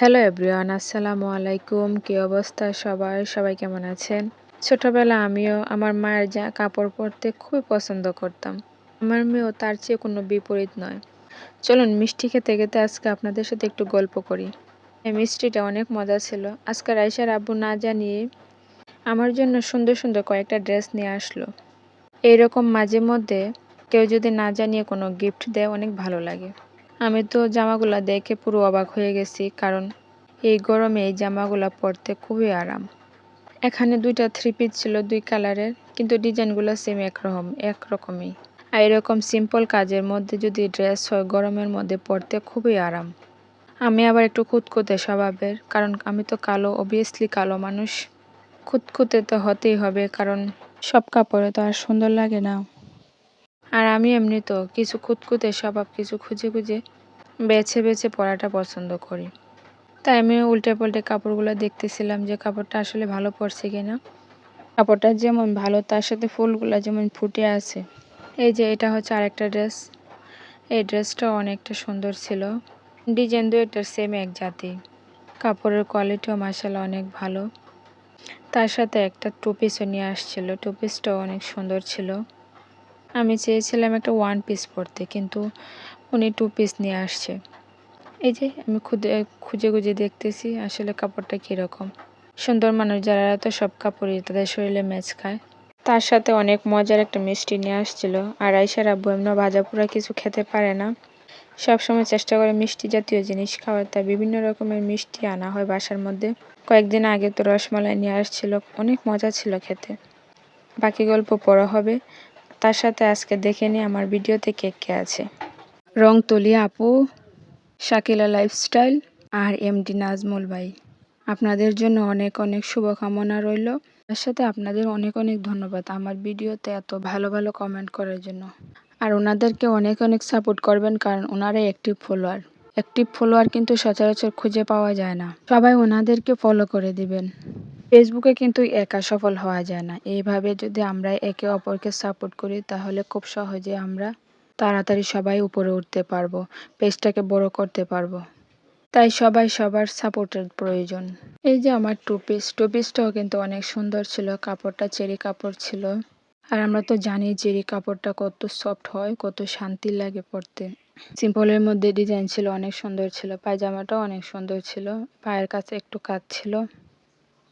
Hello everyone আসসালামু আলাইকুম কি অবস্থা সবার সবাই কেমন আছেন? ছোটবেলা আমিও আমার মায়ের যা কাপড় পরতে খুবই পছন্দ করতাম। আমার মেয়েও তার চেয়ে কোনো বিপরীত নয়। চলুন মিষ্টি খেতে খেতে আজকে আপনাদের সাথে একটু গল্প করি। এই মিষ্টিটা অনেক মজা ছিল। আজকে রাইসার আব্বু না জানিয়ে আমার জন্য সুন্দর সুন্দর কয়েকটা ড্রেস নিয়ে আসলো। এইরকম মাঝে মধ্যে কেউ যদি না জানিয়ে কোনো গিফট দেয়, অনেক ভালো লাগে। আমি তো জামাগুলা দেখে পুরো অবাক হয়ে গেছি, কারণ এই গরমে এই জামাগুলা পরতে খুবই আরাম। এখানে দুইটা থ্রি পিস ছিল, দুই কালারের কিন্তু ডিজাইনগুলো সেম একরকম একরকমই আর এরকম সিম্পল কাজের মধ্যে যদি ড্রেস হয়, গরমের মধ্যে পরতে খুবই আরাম। আমি আবার একটু খুঁতখুঁতে স্বভাবের, কারণ আমি তো কালো অবভিয়াসলি কালো মানুষ। খুঁতখুঁতে তো হতেই হবে, কারণ সব কাপড়ে তো আর সুন্দর লাগে না। আর আমি এমনি তো কিছু খুঁতখুঁতে, স্বভাব কিছু খুঁজে খুঁজে বেছে বেছে পরাটা পছন্দ করি। তাই আমি উল্টে পাল্টে কাপড়গুলো দেখতেছিলাম যে কাপড়টা আসলে ভালো পড়ছে কিনা। কাপড়টা যেমন ভালো, তার সাথে ফুলগুলো যেমন ফুটে আছে। এই যে এটা হচ্ছে আরেকটা ড্রেস। এই ড্রেসটা অনেকটা সুন্দর ছিল। ডিজাইন দুইটার সেম এক জাতি। কাপড়ের কোয়ালিটিও মাসাল্লাহ অনেক ভালো। তার সাথে একটা টু পিসও নিয়ে আসছিল। টু পিসটাও অনেক সুন্দর ছিল। আমি চেয়েছিলাম একটা ওয়ান পিস পরতে কিন্তু উনি টু পিস নিয়ে আসছে। এই যে, আমি খুদে, খুঁজে খুঁজে দেখতেছি আসলে কাপড়টা কীরকম। সুন্দর মানুষ যারা তো সব কাপড়ই, তাদের শরীরে ম্যাচ খায়। তার সাথে অনেক মজার একটা মিষ্টি নিয়ে আসছিল। আর আইসার আব্বু এমন ভাজা পোড়া কিছু খেতে পারে না। সবসময় চেষ্টা করে মিষ্টি জাতীয় জিনিস খাওয়ার তাই বিভিন্ন রকমের মিষ্টি আনা হয় বাসার মধ্যে। কয়েকদিন আগে তো রসমালাই নিয়ে আসছিল, অনেক মজা ছিল খেতে। বাকি গল্প পড়া হবে। তার সাথে আজকে দেখে নিই আমার ভিডিওতে কে কে আছে। রং তুলি আপু, শাকিলা লাইফস্টাইল আর এমডি নাজমুল ভাই। আপনাদের জন্য অনেক অনেক শুভকামনা রইল। তার সাথে আপনাদের অনেক অনেক ধন্যবাদ আমার ভিডিওতে এত ভালো ভালো কমেন্ট করার জন্য। আর ওনাদেরকে অনেক অনেক সাপোর্ট করবেন কারণ ওনারাই একটি ফলোয়ার একটি ফলোয়ার কিন্তু সচরাচর খুঁজে পাওয়া যায় না। সবাই ওনাদেরকে ফলো করে দিবেন। ফেসবুকে কিন্তু একা সফল হওয়া যায় না। এইভাবে যদি আমরা একে অপরকে সাপোর্ট করি, তাহলে খুব সহজে আমরা তাড়াতাড়ি সবাই উপরে উঠতে পারব পেজটাকে বড় করতে পারব। তাই সবাই সবার সাপোর্টের প্রয়োজন। এই যে আমার টু পিস টু পিসটাও কিন্তু অনেক সুন্দর ছিল। কাপড়টা চেরি কাপড় ছিল। আর আমরা তো জানি চেরি কাপড়টা কত সফট হয়, কত শান্তি লাগে পরতে। সিম্পলের মধ্যে ডিজাইন ছিল, অনেক সুন্দর ছিল। পায়জামাটাও অনেক সুন্দর ছিল। পায়ের কাছে একটু কাজ ছিল।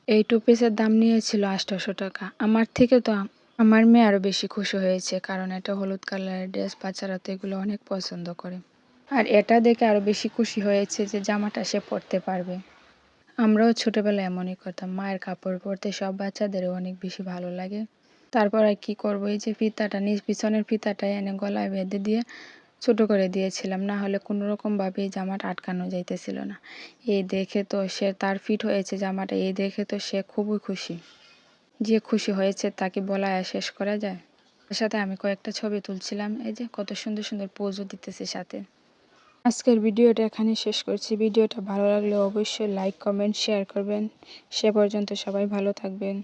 এই টু পিসের দাম নিয়েছিল আটশোশো টাকা। আমার থেকে তো আমার মেয়ে আরও বেশি খুশি হয়েছে, কারণ এটা হলুদ কালারের ড্রেস, বাচ্চারা তো এগুলো অনেক পছন্দ করে। আর এটা দেখে আরও বেশি খুশি হয়েছে যে জামাটা সে পরতে পারবে। আমরাও ছোটোবেলায় এমনই করতাম, মায়ের কাপড় পরতে সব বাচ্চাদেরও অনেক বেশি ভালো লাগে। তারপর আর কী করব, এই যে ফিতাটা, নিজ পিছনের ফিতাটা এনে গলায় বেঁধে দিয়ে ছোট করে দিয়েছিলাম, না হলে কোনো রকমভাবে এই জামাটা আটকানো যাইতেছিল না। এই দেখে তো সে তার ফিট হয়েছে জামাটা, এই দেখে তো সে খুবই খুশি। যে খুশি হয়েছে তাকে বলা শেষ করা যায়? তার সাথে আমি কয়েকটা ছবি তুলছিলাম, এই যে কত সুন্দর সুন্দর পোজও দিতেছে সাথে। আজকের ভিডিওটা এখানে শেষ করছি। ভিডিওটা ভালো লাগলে অবশ্যই লাইক কমেন্ট শেয়ার করবেন। সে পর্যন্ত সবাই ভালো থাকবেন।